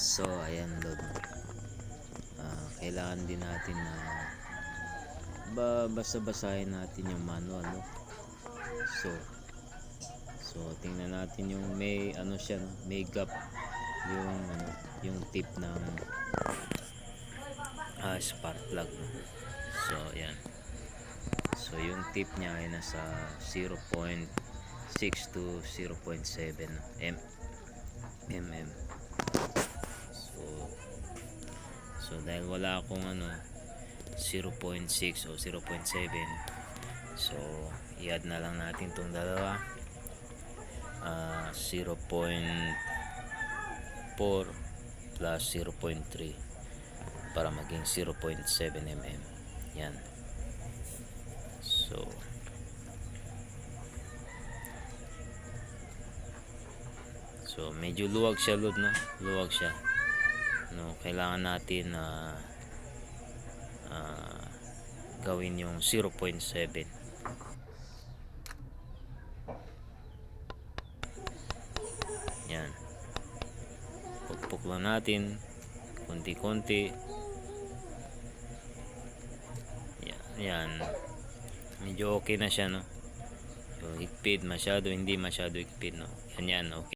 So, ayan load. Ah, kailangan din natin na ba basa-basahin natin yung manual, no? So, so tingnan natin yung may ano siya, no? May gap yung ano, yung tip ng ah, spark plug. No? So, ayan. So, yung tip niya ay nasa 0.6 to 0.7 m mm. So, dahil wala akong ano 0.6 o 0.7 so i-add na lang natin tong dalawa Ah, 0.4 plus 0.3 para maging 0.7 mm yan so So medyo luwag siya lud no. Luwag siya. No, kailangan natin na ah, gawin yung 0.7. Yan. Pukpuk lang natin konti-konti. Yan, yan. Medyo okay na siya no. So, higpit masyado, hindi masyado higpit no. Yan yan, okay.